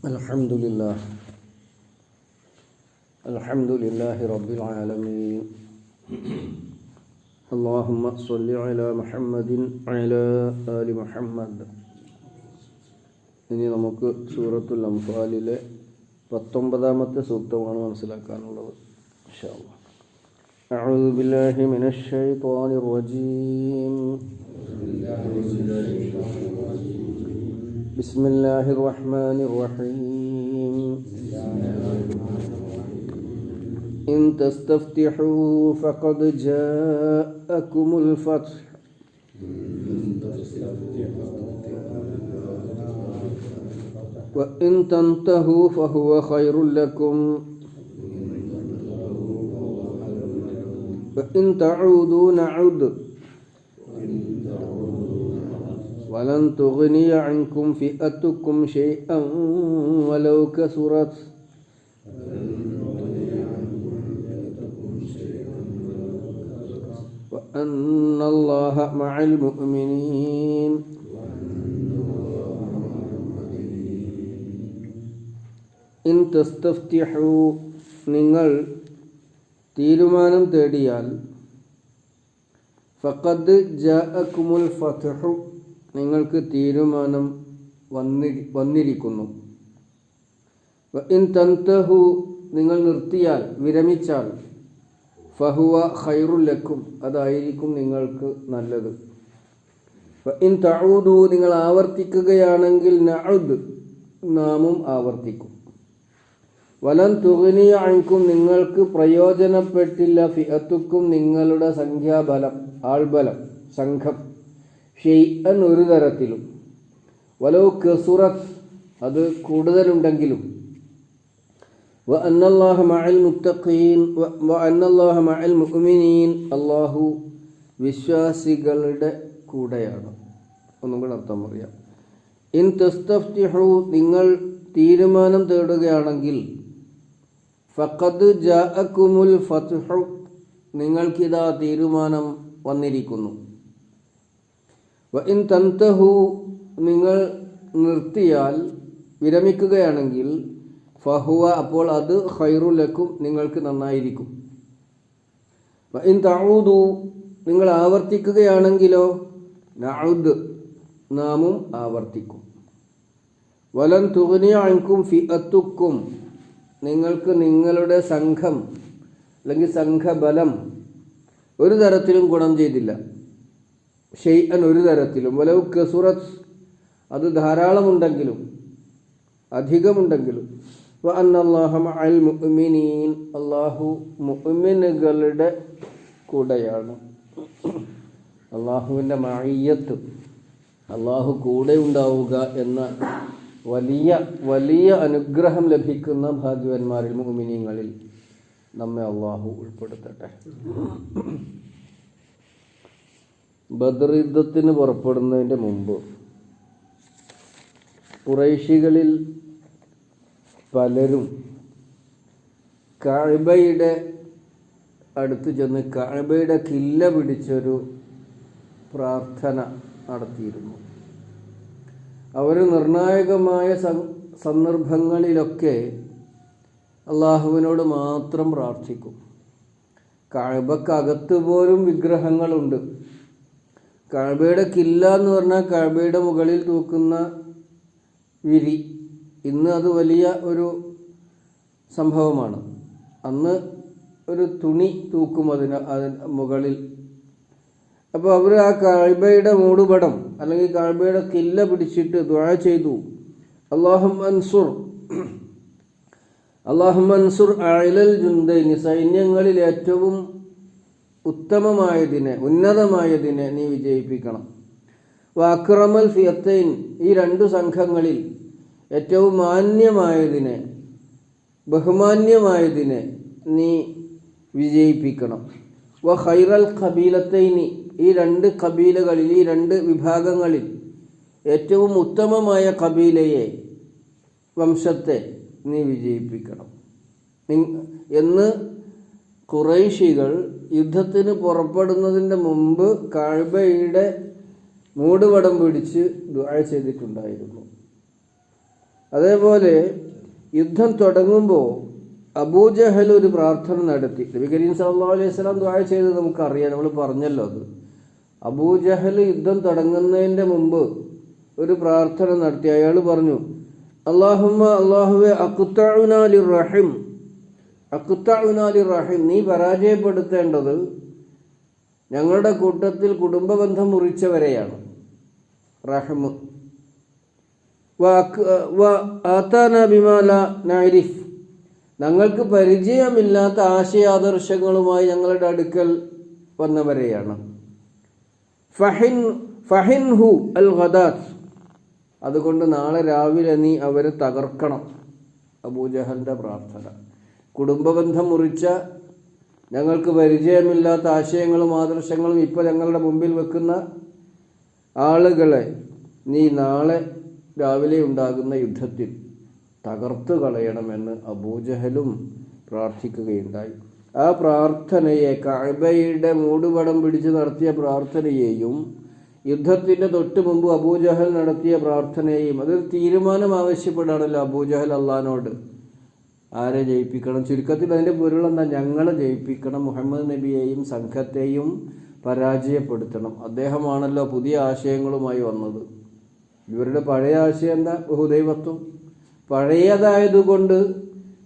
الحمد لله الحمد لله رب العالمين اللهم صل على محمد وعلى آل محمد ഇനി നമുക്ക് സൂറത്തുൽ അംഫാലിലെ പത്തൊമ്പതാമത്തെ സൂക്തമാണ് മനസ്സിലാക്കാനുള്ളത് ഇൻഷാ അല്ലാഹ്. أعوذ بالله من الشيطان الرجيم بسم الله الرحمن الرحيم. إن تستفتحوا فقد جاءكم الفتح. وإن تنتهوا فهو خير لكم. وإن تعودوا نعد. ولن تغني عنكم فئتكم شيئا ولو كثرت وأن الله مع المؤمنين ഇൻ തസ്തഫ്തിഹു നിങ്ങൾ തീരുമാനം തേടിയാൽ ഫഖദ് ജാഅക്കുമുൽ ഫത്ഹു നിങ്ങൾക്ക് തീരുമാനം വന്നി വന്നിരിക്കുന്നു. ഇൻ തന്തഹു നിങ്ങൾ നിർത്തിയാൽ വിരമിച്ചാൽ ഫഹുവ ഖൈറുല്ലക്കും അതായിരിക്കും നിങ്ങൾക്ക് നല്ലത്. ഇൻ തഴുതു നിങ്ങൾ ആവർത്തിക്കുകയാണെങ്കിൽ നഴുദ് നാമും ആവർത്തിക്കും. വലം തുകനിയ അൻകും നിങ്ങൾക്ക് പ്രയോജനപ്പെട്ടില്ല ഫിഅത്തുക്കും നിങ്ങളുടെ സംഖ്യാബലം ആൾബലം സംഘം. ഷെയ്അൻ ഒരു തരത്തിലും. വലോ കസുറത്ത് അത് കൂടുതലുണ്ടെങ്കിലും. അല്ലാഹു വിശ്വാസികളുടെ കൂടെയാണ്. ഒന്നും കൂടെ അർത്ഥം പറയാം. ഇൻ തസ്തഫ്തിഹു നിങ്ങൾ തീരുമാനം തേടുകയാണെങ്കിൽ ഫഖദ് ജാഅക്കുമുൽ ഫത്ഹു നിങ്ങൾക്കിതാ തീരുമാനം വന്നിരിക്കുന്നു. ഇൻ തന്തഹു നിങ്ങൾ നിർത്തിയാൽ വിരമിക്കുകയാണെങ്കിൽ ഫഹുവ അപ്പോൾ അത് ഖൈറുലക്കും നിങ്ങൾക്ക് നന്നായിരിക്കും. ഇൻ തഊദു നിങ്ങൾ ആവർത്തിക്കുകയാണെങ്കിലോ നഴുദ് നാമും ആവർത്തിക്കും. വലൻ തുകനിയാൾക്കും അൻകും ഫിഅത്തുക്കും നിങ്ങൾക്ക് നിങ്ങളുടെ സംഘം അല്ലെങ്കിൽ സംഘബലം ഒരു തരത്തിലും ഗുണം ചെയ്തില്ല. ഷെയ്അൻ ഒരു തരത്തിലും വലവ് കസുറത്ത് അത് ധാരാളമുണ്ടെങ്കിലും അധികമുണ്ടെങ്കിലും. അല്ലാഹു മുഅ്മിനുകളുടെ കൂടെയാണ്. അള്ളാഹുവിന്റെ മഅയ്യത്ത് അള്ളാഹു കൂടെ ഉണ്ടാവുക എന്ന വലിയ വലിയ അനുഗ്രഹം ലഭിക്കുന്ന ഭാഗ്യവന്മാരിൽ മുഅ്മിനീങ്ങളിൽ നമ്മെ അള്ളാഹു ഉൾപ്പെടുത്തട്ടെ. ബദർ യുദ്ധത്തിന് പുറപ്പെടുന്നതിന്റെ മുമ്പ് കുറേശികളിൽ പലരും കാഴ്ബയുടെ അടുത്ത് ചെന്ന് കാഴ്ബയുടെ കില്ല പിടിച്ചൊരു പ്രാർത്ഥന നടത്തിയിരുന്നു. അവർ നിർണായകമായ സന്ദർഭങ്ങളിലൊക്കെ അള്ളാഹുവിനോട് മാത്രം പ്രാർത്ഥിക്കും. കാഴ്ബക്കകത്ത് പോലും വിഗ്രഹങ്ങളുണ്ട്. കാഴ്ബയുടെ കില്ല എന്ന് പറഞ്ഞാൽ കാഴ്ബയുടെ മുകളിൽ തൂക്കുന്ന വിരി. ഇന്ന് അത് വലിയ ഒരു സംഭവമാണ്. അന്ന് ഒരു തുണി തൂക്കും അതിന് അതിന് മുകളിൽ. അപ്പോൾ അവർ ആ കാഴ്ബയുടെ മൂടുപടം അല്ലെങ്കിൽ കാഴ്ബയുടെ കില്ല പിടിച്ചിട്ട് ദുഴ ചെയ്തു. അള്ളാഹു അൻസുർ. അള്ളാഹു അൻസുർ അയലൽ ജുന്ദൈനി സൈന്യങ്ങളിൽ ഏറ്റവും ഉത്തമമായതിനെ ഉന്നതമായതിനെ നീ വിജയിപ്പിക്കണം. വാക്രമൽ ഫിയത്തൈൻ ഈ രണ്ടു സംഘങ്ങളിൽ ഏറ്റവും മാന്യമായതിനെ ബഹുമാന്യമായതിനെ നീ വിജയിപ്പിക്കണം. വ ഹൈറൽ ഖബീലത്തൈനി ഈ രണ്ട് കബീലകളിൽ ഈ രണ്ട് വിഭാഗങ്ങളിൽ ഏറ്റവും ഉത്തമമായ കബീലയെ വംശത്തെ നീ വിജയിപ്പിക്കണം. എന്ന് കുറൈശികൾ യുദ്ധത്തിന് പുറപ്പെടുന്നതിന്റെ മുമ്പ് കഴബയുടെ മൂടുപടം പിടിച്ച് ദുആ ചെയ്തിട്ടുണ്ടായിരുന്നു. അതേപോലെ യുദ്ധം തുടങ്ങുമ്പോൾ അബൂജഹൽ ഒരു പ്രാർത്ഥന നടത്തി. നബി കരീം സല്ലല്ലാഹു അലൈഹി വസല്ലം ദുആ ചെയ്തത് നമുക്കറിയാം നമ്മൾ പറഞ്ഞല്ലോ അത്. അബൂജഹൽ യുദ്ധം തുടങ്ങുന്നതിന്റെ മുമ്പ് ഒരു പ്രാർത്ഥന നടത്തി. അയാൾ പറഞ്ഞു അള്ളാഹുമ്മ അള്ളാഹുവെ അക്കുത്തഉനാലി റഹിം. അക്കുത്തഉനാലി റഹിം നീ പരാജയപ്പെടുത്തേണ്ടത് ഞങ്ങളുടെ കൂട്ടത്തിൽ കുടുംബബന്ധം മുറിച്ചവരെയാണ്. റഹ്മ്. ബിമാല ഞങ്ങൾക്ക് പരിചയമില്ലാത്ത ആശയാദർശങ്ങളുമായി ഞങ്ങളുടെ അടുക്കൽ വന്നവരെയാണ്. ഫഹിൻ ഫഹിൻ ഹു അൽ ഖദാത്ത് അതുകൊണ്ട് നാളെ രാവിലെ നീ അവരെ തകർക്കണം. അബൂജഹലിന്റെ പ്രാർത്ഥന. കുടുംബബന്ധം മുറിച്ച ഞങ്ങൾക്ക് പരിചയമില്ലാത്ത ആശയങ്ങളും ആദർശങ്ങളും ഇപ്പോൾ ഞങ്ങളുടെ മുമ്പിൽ വെക്കുന്ന ആളുകളെ നീ നാളെ രാവിലെ ഉണ്ടാകുന്ന യുദ്ധത്തിൽ തകർത്തു കളയണമെന്ന് അബൂജഹലും പ്രാർത്ഥിക്കുകയുണ്ടായി. ആ പ്രാർത്ഥനയെ കഅബയുടെ മൂടുപടം പിടിച്ച് നടത്തിയ പ്രാർത്ഥനയെയും യുദ്ധത്തിന്റെ തൊട്ട് മുമ്പ് അബൂജഹൽ നടത്തിയ പ്രാർത്ഥനയെയും അതൊരു തീരുമാനം ആവശ്യപ്പെടാണല്ലോ അബൂജഹൽ അള്ളഹാനോട് ആരെ ജയിപ്പിക്കണം? ചുരുക്കത്തിൽ അതിന്റെ പൊരുളെന്താ ഞങ്ങൾ ജയിപ്പിക്കണം മുഹമ്മദ് നബിയെയും സംഘത്തെയും പരാജയപ്പെടുത്തണം. അദ്ദേഹമാണല്ലോ പുതിയ ആശയങ്ങളുമായി വന്നത്. ഇവരുടെ പഴയ ആശയം എന്താ? ബഹുദൈവത്വം. പഴയതായതുകൊണ്ട്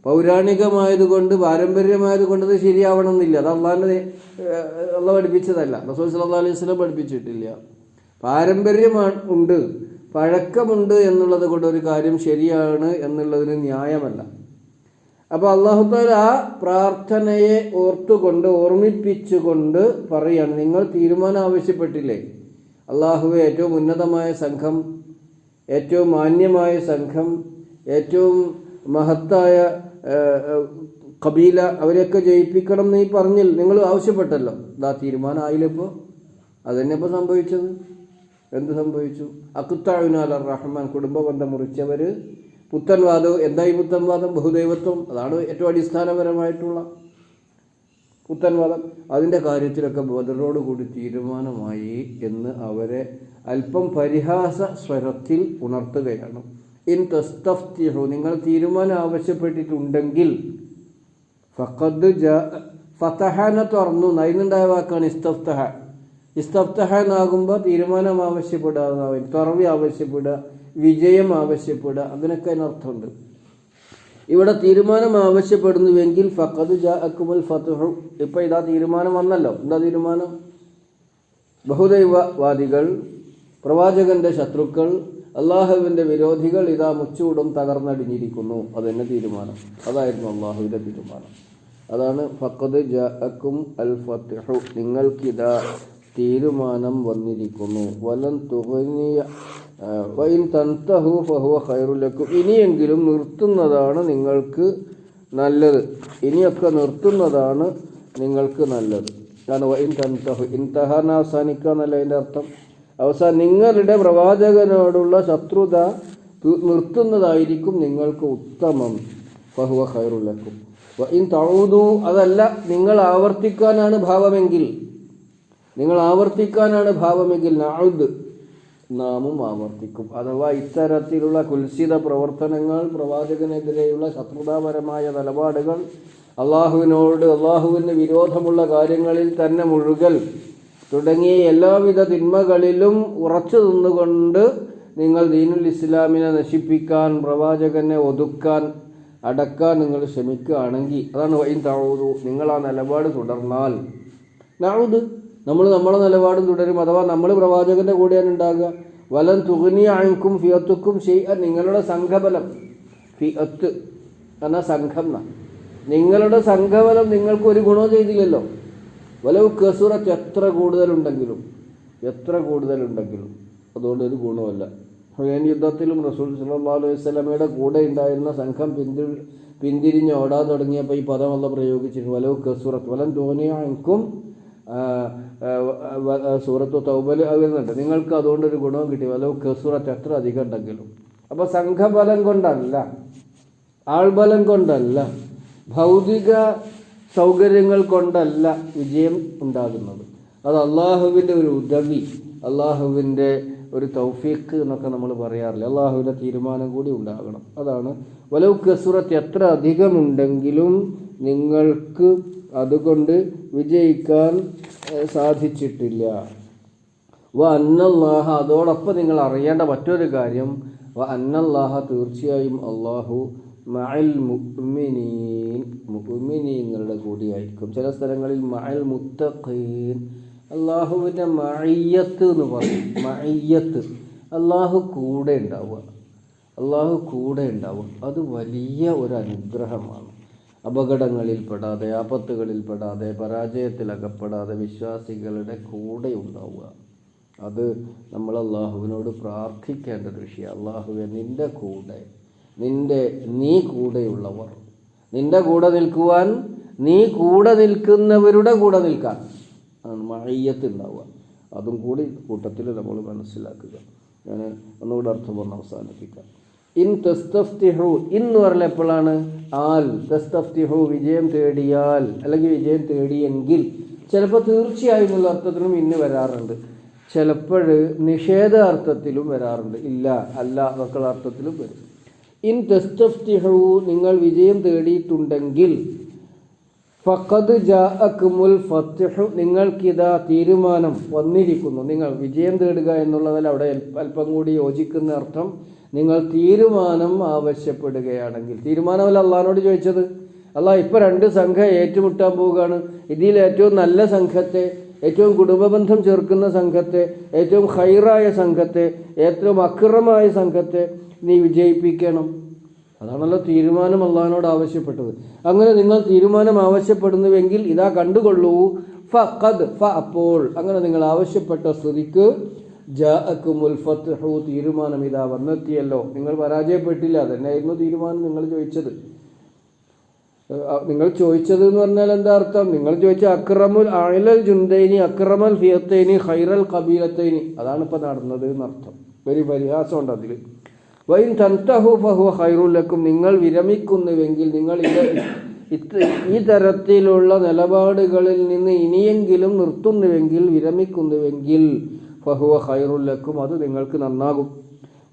പൗരാണികമായതുകൊണ്ട് പാരമ്പര്യമായതുകൊണ്ട് അത് ശരിയാവണമെന്നില്ല. അത് അള്ളാഹിനെ അള്ള പഠിപ്പിച്ചതല്ല. റസൂൽ സല്ലാ അലൈഹി സ്വലം പഠിപ്പിച്ചിട്ടില്ല. പാരമ്പര്യമാണ് ഉണ്ട്. പഴക്കമുണ്ട് എന്നുള്ളത് കൊണ്ട് ഒരു കാര്യം ശരിയാണ് എന്നുള്ളതിന് ന്യായമല്ല. അപ്പോൾ അള്ളാഹുത്താല ആ പ്രാർത്ഥനയെ ഓർത്തുകൊണ്ട് ഓർമ്മിപ്പിച്ചുകൊണ്ട് പറയാണ്. നിങ്ങൾ തീരുമാനം ആവശ്യപ്പെട്ടില്ലേ? അള്ളാഹുവെ ഏറ്റവും ഉന്നതമായ സംഘം ഏറ്റവും മാന്യമായ സംഘം ഏറ്റവും മഹത്തായ കബീല അവരെയൊക്കെ ജയിപ്പിക്കണം ഈ പറഞ്ഞില്ല നിങ്ങൾ ആവശ്യപ്പെട്ടല്ലോ. ഇതാ തീരുമാനം ആയില്ലപ്പോൾ അതന്നെ ഇപ്പോൾ സംഭവിച്ചത്. എന്ത് സംഭവിച്ചു? അക്കുത്താവിനാൽ റഹ്മാൻ കുടുംബബന്ധം മുറിച്ചവർ പുത്തൻവാദം എന്തായി പുത്തൻവാദം ബഹുദൈവത്വം. അതാണ് ഏറ്റവും അടിസ്ഥാനപരമായിട്ടുള്ള പുത്തൻവാദം അതിന്റെ കാര്യത്തിലൊക്കെ ബദറോട് കൂടി തീരുമാനമായി എന്ന് അവരെ അല്പം പരിഹാസ സ്വരത്തിൽ ഉണർത്തുകയാണ്. ഇൻ തസ്തഫ്തിഹു നിങ്ങൾ തീരുമാനം ആവശ്യപ്പെട്ടിട്ടുണ്ടെങ്കിൽ ഫഖദ് ജ ഫതഹന തുറന്നു. നൈനുണ്ടായ വാക്കാണ് ഇസ്തഫ്തഹ. ഇസ്തഫ്തഹ എന്നാകുമ്പോൾ തീരുമാനം ആവശ്യപ്പെടുക തുറവി ആവശ്യപ്പെടുക. വിജയം ആവശ്യപ്പെടുക. അതിനൊക്കെ അതിനർത്ഥമുണ്ട് ഇവിടെ തീരുമാനം ആവശ്യപ്പെടുന്നുവെങ്കിൽ ഫഖദ് ജാ അക്കുമൽ ഫത്തുഹു ഇപ്പം ഇതാ തീരുമാനം വന്നല്ലോ. എന്താ തീരുമാനം? ബഹുദൈവവാദികൾ പ്രവാചകന്റെ ശത്രുക്കൾ അള്ളാഹുവിന്റെ വിരോധികൾ ഇതാ മുച്ചൂടും തകർന്നടിഞ്ഞിരിക്കുന്നു. അതെന്നെ തീരുമാനം. അതായിരുന്നു അള്ളാഹുവിന്റെ തീരുമാനം. അതാണ് ഫഖദ് ജാഅക്കും അൽ ഫത്തുഹു നിങ്ങൾക്കിതാ തീരുമാനം വന്നിരിക്കുന്നു. വലം തുകനിയ തന്തഹു ഹൈറുലക്കും ഇനിയെങ്കിലും നിർത്തുന്നതാണ് നിങ്ങൾക്ക് നല്ലത്. ഇനിയൊക്കെ നിർത്തുന്നതാണ് നിങ്ങൾക്ക് നല്ലത്. കാരണം വൈൻ എന്നല്ല അതിന്റെ അർത്ഥം. അവസാനം നിങ്ങളുടെ പ്രവാചകനോടുള്ള ശത്രുത നിർത്തുന്നതായിരിക്കും നിങ്ങൾക്ക് ഉത്തമം. ഫഹുവ ഖൈറുലക്കും വൈൻ തഴുതു അതല്ല നിങ്ങൾ ആവർത്തിക്കാനാണ് ഭാവമെങ്കിൽ. നിങ്ങൾ ആവർത്തിക്കാനാണ് ഭാവമെങ്കിൽ. നാഴുദ് നാമും ആവർത്തിക്കും. അഥവാ ഇത്തരത്തിലുള്ള കുൽസിത പ്രവർത്തനങ്ങൾ പ്രവാചകനെതിരെയുള്ള ശത്രുതാപരമായ നിലപാടുകൾ അള്ളാഹുവിനോട് അള്ളാഹുവിന് വിരോധമുള്ള കാര്യങ്ങളിൽ തന്നെ മുഴുകൽ തുടങ്ങിയ എല്ലാവിധ തിന്മകളിലും ഉറച്ചു നിന്നുകൊണ്ട് നിങ്ങൾ ദീനുൽ ഇസ്ലാമിനെ നശിപ്പിക്കാൻ പ്രവാചകനെ ഒതുക്കാൻ അടക്കാൻ നിങ്ങൾ ശ്രമിക്കുകയാണെങ്കിൽ അതാണ് വൈൻ താഴൂതു നിങ്ങൾ ആ നിലപാട് തുടർന്നാൽ. നാഴുത് നമ്മൾ നമ്മളെ നിലപാടും തുടരും. അഥവാ നമ്മൾ പ്രവാചകന്റെ കൂടെയാണ് ഉണ്ടാകുക. വലം തുകുനി അഴുക്കും ഫിയത്തുക്കും ചെയ്യാൻ നിങ്ങളുടെ സംഘബലം ഫിയത്ത് എന്ന സംഘം നിങ്ങളുടെ സംഘബലം നിങ്ങൾക്ക് ഒരു ഗുണവും ചെയ്തില്ലല്ലോ. വലവ് കസുറത്ത് എത്ര കൂടുതലുണ്ടെങ്കിലും എത്ര കൂടുതലുണ്ടെങ്കിലും അതുകൊണ്ട് ഒരു ഗുണമല്ല ഹുയൻ യുദ്ധത്തിലും റസൂൽ സല്ലല്ലാഹു അലൈഹി കൂടെ ഉണ്ടായിരുന്ന സംഘം പിന്തി പിന്തിരിഞ്ഞ് ഓടാൻ തുടങ്ങിയപ്പോൾ ഈ പദം പ്രയോഗിച്ചിരുന്നു. വലവ് കസുറത്ത് വലം തോന്നിയാക്കും സൂറത്ത് തൗബൽ വരുന്നുണ്ട് നിങ്ങൾക്ക് അതുകൊണ്ടൊരു ഗുണവും കിട്ടി. വല്ല കസൂറത്ത് എത്ര അധികം ഉണ്ടെങ്കിലും. അപ്പോൾ സംഘബലം കൊണ്ടല്ല. ആൾബലം കൊണ്ടല്ല. ഭൗതിക സൗകര്യങ്ങൾ കൊണ്ടല്ല വിജയം ഉണ്ടാകുന്നത്. അത് അള്ളാഹുവിന്റെ ഒരു ഉദവി അള്ളാഹുവിന്റെ ഒരു തൗഫീഖ് എന്നൊക്കെ നമ്മൾ പറയാറില്ല. അള്ളാഹുവിന്റെ തീരുമാനം കൂടി ഉണ്ടാകണം. അതാണ് വലവ് കസുറത്ത് എത്ര അധികമുണ്ടെങ്കിലും നിങ്ങൾക്ക് അതുകൊണ്ട് വിജയിക്കാൻ സാധിച്ചിട്ടില്ല. വ അന്നല്ലാഹ അതോടൊപ്പം നിങ്ങൾ അറിയേണ്ട മറ്റൊരു കാര്യം വ അന്നല്ലാഹ തീർച്ചയായും അള്ളാഹു മഅൽ മുഅ്മിനീൻ മുഅ്മിനീങ്ങളുടെ കൂടിയായിരിക്കും. ചില സ്ഥലങ്ങളിൽ മഅൽ മുത്തഖീൻ അള്ളാഹുവിന്റെ മഅയ്യത്ത് എന്ന് പറയും. മഅയ്യത്ത് അള്ളാഹു കൂടെ ഉണ്ടാവുക. അള്ളാഹു കൂടെ ഉണ്ടാവുക. അത് വലിയ ഒരു അനുഗ്രഹമാണ്. അപകടങ്ങളിൽ പെടാതെ ആപത്തുകളിൽ പെടാതെ പരാജയത്തിൽ അകപ്പെടാതെ വിശ്വാസികളുടെ കൂടെ ഉണ്ടാവുക. അത് നമ്മൾ അള്ളാഹുവിനോട് പ്രാർത്ഥിക്കേണ്ട ഒരു വിഷയം അള്ളാഹുവെ നിന്റെ കൂടെ നിന്റെ നീ കൂടെയുള്ളവർ നിന്റെ കൂടെ നിൽക്കുവാൻ നീ കൂടെ നിൽക്കുന്നവരുടെ കൂടെ നിൽക്കാൻ മഴയ്യത്ത് ഉണ്ടാവുക. അതും കൂടി കൂട്ടത്തിൽ നമ്മൾ മനസ്സിലാക്കുക. ഞാൻ ഒന്നുകൂടെ അർത്ഥം പറഞ്ഞ് അവസാനിപ്പിക്കാം. ഇൻ തെസ്തഫ്തിഹു എന്ന് പറഞ്ഞ എപ്പോഴാണ്? ആൽ. തെസ്തഫ്തിഹു വിജയം തേടിയാൽ. അല്ലെങ്കിൽ വിജയം തേടിയെങ്കിൽ. ചിലപ്പോൾ തീർച്ചയായും എന്നുള്ള അർത്ഥത്തിലും ഇന്ന് വരാറുണ്ട്. ചിലപ്പോൾ നിഷേധാർത്ഥത്തിലും വരാറുണ്ട്. ഇല്ല അല്ല എന്നൊക്കെയുള്ള അർത്ഥത്തിലും വരും. ഇൻ തെസ്തഫ്തിഹു നിങ്ങൾ വിജയം തേടിയിട്ടുണ്ടെങ്കിൽ ഫഖദ് ജാഅക്കുമുൽ ഫത്ഹു നിങ്ങൾക്കിതാ തീരുമാനം വന്നിരിക്കുന്നു. നിങ്ങൾ വിജയം തേടുക എന്നുള്ളതിൽ അവിടെ അല്പം കൂടി യോജിക്കുന്ന അർത്ഥം. നിങ്ങൾ തീരുമാനം ആവശ്യപ്പെടുകയാണെങ്കിൽ. തീരുമാനമല്ല അള്ളഹാനോട് ചോദിച്ചത്. അള്ളാഹ് ഇപ്പം രണ്ട് സംഘം ഏറ്റുമുട്ടാൻ പോവുകയാണ്. ഇതിൽ ഏറ്റവും നല്ല സംഘത്തെ ഏറ്റവും കുടുംബബന്ധം ചേർക്കുന്ന സംഘത്തെ ഏറ്റവും ഹൈറായ സംഘത്തെ ഏറ്റവും അക്രമമായ സംഘത്തെ നീ വിജയിപ്പിക്കണം. അതാണല്ലോ തീരുമാനം അള്ളഹാനോട് ആവശ്യപ്പെട്ടത്. അങ്ങനെ നിങ്ങൾ തീരുമാനം ആവശ്യപ്പെടുന്നുവെങ്കിൽ ഇതാ കണ്ടുകൊള്ളൂ. ഫ ഖദ് ഫ അപ്പോൾ. അങ്ങനെ നിങ്ങൾ ആവശ്യപ്പെട്ട ഫത്ഹു തീരുമാനം ഇതാ വന്നെത്തിയല്ലോ. നിങ്ങൾ പരാജയപ്പെട്ടില്ല തന്നെയായിരുന്നു തീരുമാനം നിങ്ങൾ ചോദിച്ചത്. നിങ്ങൾ ചോദിച്ചത് എന്ന് പറഞ്ഞാൽ എന്താ അർത്ഥം? നിങ്ങൾ ചോദിച്ച അക്രമുൽ അയലൽ ജുന്തൈനി അക്രമൽ ഫിയത്തൈനി ഹൈറൽ കബീലത്തൈനി അതാണ് ഇപ്പൊ നടന്നത് എന്നർത്ഥം. ഒരു പരിഹാസമുണ്ട് അതിൽ വൈൻ തൻതഹു ഫഹു ഹൈറുലക്കും നിങ്ങൾ വിരമിക്കുന്നുവെങ്കിൽ നിങ്ങൾ ഇത് ഈ തരത്തിലുള്ള നിലപാടുകളിൽ നിന്ന് ഇനിയെങ്കിലും നിർത്തുന്നുവെങ്കിൽ വിരമിക്കുന്നുവെങ്കിൽ ഫഹുവ ഹൈറുലക്കും അത് നിങ്ങൾക്ക് നന്നാകും.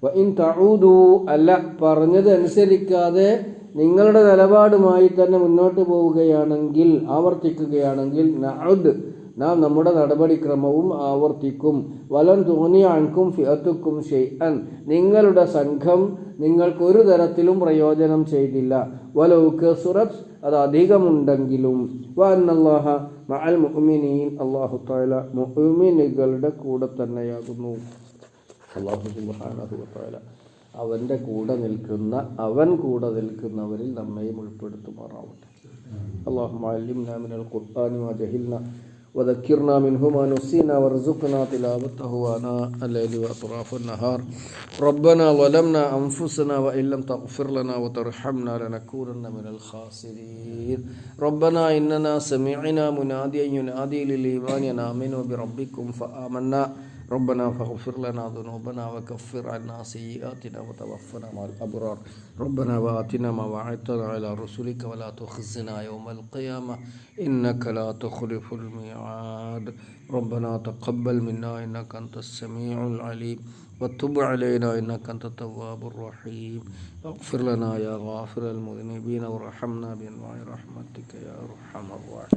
വഇൻ തഊദു അല്ല പറഞ്ഞത് അനുസരിക്കാതെ നിങ്ങളുടെ നിലപാടുമായി തന്നെ മുന്നോട്ട് പോവുകയാണെങ്കിൽ ആവർത്തിക്കുകയാണെങ്കിൽ നഅദ് നാം നമ്മുടെ നടപടിക്രമവും ആവർത്തിക്കും വലൻ തോന്നിയ അൻകും ഫിയത്തുക്കും ഷെയ്അൻ നിങ്ങളുടെ സംഘം നിങ്ങൾക്കൊരു തരത്തിലും പ്രയോജനം ചെയ്തില്ല വലൗക്ക് സുറത്ത് അത് അധികമുണ്ടെങ്കിലും വന്നല്ലാഹ മഅൽ മുഅ്മിനീൻ അല്ലാഹു തആല മുഅ്മിനുകളുടെ കൂടെ തന്നെയാകുന്നു അള്ളാഹു സുബ്ഹാനഹു വതആല അവൻ്റെ കൂടെ നിൽക്കുന്ന അവൻ കൂടെ നിൽക്കുന്നവരിൽ നമ്മയും ഉൾപ്പെടുത്തുമാറാവട്ടെ اللهم علمنا من القرآن ما جهلنا وذكرنا منه ما نسينا وارزقنا تلاوته آناء الليل وأطراف النهار. ربنا ظلمنا أنفسنا وإن لم تغفر لنا وترحمنا لنكونن من الخاسرين. ربنا إننا سمعنا مناديا ينادي للإيمان أن آمنوا بربكم فآمنا. ربنا فاغفر لنا ذنوبنا وكفر عنا سيئاتنا وتوفنا مع الأبرار. ربنا وآتنا ما وعدتنا على رسلك ولا تخزنا يوم القيامة. إنك لا تخلف الميعاد. ربنا تقبل منا إنك أنت السميع العليم. وتب علينا إنك أنت التواب الرحيم. اغفر لنا يا غافر المذنبين وارحمنا بأنواع رحمتك يا أرحم الراحمين.